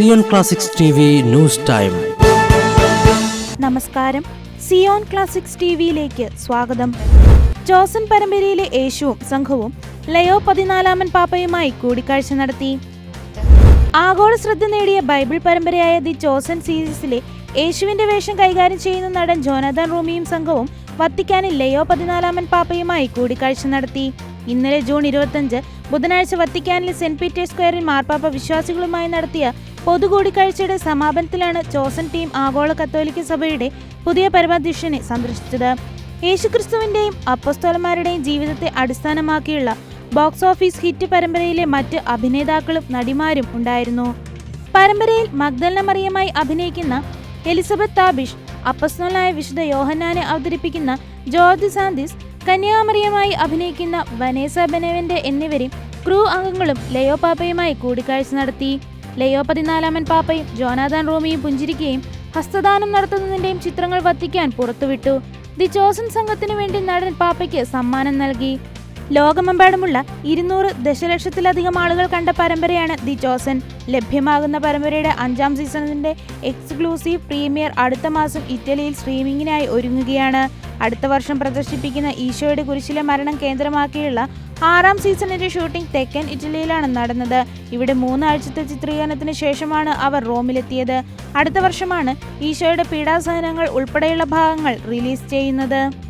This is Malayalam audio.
Zion classics T news time. നമസ്കാരം. സിയോൺ ക്ലാസിക്സ് ടി വിയിലേക്ക് സ്വാഗതം. ജോസൻ പരമ്പരയിലെ യേശുവും സംഘവും ലയോ പതിനാലാമൻ പാപ്പയുമായി കൂടിക്കാഴ്ച നടത്തി. ആഗോള ശ്രദ്ധ നേടിയ ബൈബിൾ പരമ്പരയായ ദി ജോസൻ സീരീസിലെ യേശുവിന്റെ വേഷം കൈകാര്യം ചെയ്യുന്ന നടൻ ജോനാഥൻ റൂമിയും സംഘവും വത്തിക്കാനിൽ ലയോ പതിനാലാമൻ പാപ്പയുമായി കൂടിക്കാഴ്ച നടത്തി. ഇന്നലെ ജൂൺ ഇരുപത്തഞ്ച് ബുധനാഴ്ച വത്തിക്കാനിലെ സെന്റ് പീറ്റേഴ്സ് സ്ക്വയറിൽ മാർപ്പാപ്പ വിശ്വാസികളുമായി നടത്തിയ പൊതുകൂടിക്കാഴ്ചയുടെ സമാപനത്തിലാണ് ചോസൻ ടീം ആഗോള കത്തോലിക്ക സഭയുടെ പുതിയ പരമാധ്യക്ഷനെ സന്ദർശിച്ചത്. യേശുക്രിസ്തുവിന്റെയും അപ്പസ്തോലന്മാരുടെയും ജീവിതത്തെ അടിസ്ഥാനമാക്കിയുള്ള ബോക്സ് ഓഫീസ് ഹിറ്റ് പരമ്പരയിലെ മറ്റ് അഭിനേതാക്കളും നടിമാരും ഉണ്ടായിരുന്നു. പരമ്പരയിൽ മഗ്ദലന മറിയമായി അഭിനയിക്കുന്ന എലിസബത്ത് താബിഷ് അപ്പസ്തോലനായ വിശുദ്ധ യോഹന്നാനെ അവതരിപ്പിക്കുന്ന ജോർജ് സാന്തിസ് കന്യാമറിയമായി അഭിനയിക്കുന്ന വനേസ ബെനവന്റെ എന്നിവരും ക്രൂ അംഗങ്ങളും ലയോ പാപ്പയുമായി കൂടിക്കാഴ്ച നടത്തി. ലയോ പതിനാലാമൻ പാപ്പയും ജോനാഥാൻ റോമിയും പുഞ്ചിരിക്കുകയും ഹസ്തദാനം നടത്തുന്നതിന്റെയും ചിത്രങ്ങൾ വത്തിക്കാൻ പുറത്തുവിട്ടു. ദി ചോസൻ സംഘത്തിനു വേണ്ടി നടൻ പാപ്പയ്ക്ക് സമ്മാനം നൽകി. ലോകമെമ്പാടുമുള്ള ഇരുന്നൂറ് ദശലക്ഷത്തിലധികം ആളുകൾ കണ്ട പരമ്പരയാണ് ദി ചോസൻ. ലഭ്യമാകുന്ന പരമ്പരയുടെ അഞ്ചാം സീസണിന്റെ എക്സ്ക്ലൂസീവ് പ്രീമിയർ അടുത്ത മാസം ഇറ്റലിയിൽ സ്ട്രീമിംഗിനായി ഒരുങ്ങുകയാണ്. അടുത്ത വർഷം പ്രദർശിപ്പിക്കുന്ന ഈശോയുടെ കുരിശിലെ മരണം കേന്ദ്രമാക്കിയുള്ള ആറാം സീസണിന്റെ ഷൂട്ടിംഗ് തെക്കൻ ഇറ്റലിയിലാണ് നടന്നത്. ഇവിടെ മൂന്നാഴ്ചത്തെ ചിത്രീകരണത്തിന് ശേഷമാണ് അവർ റോമിലെത്തിയത്. അടുത്ത വർഷമാണ് ഈശോയുടെ പീഡാസഹനങ്ങൾ ഉൾപ്പെടെയുള്ള ഭാഗങ്ങൾ റിലീസ് ചെയ്യുന്നത്.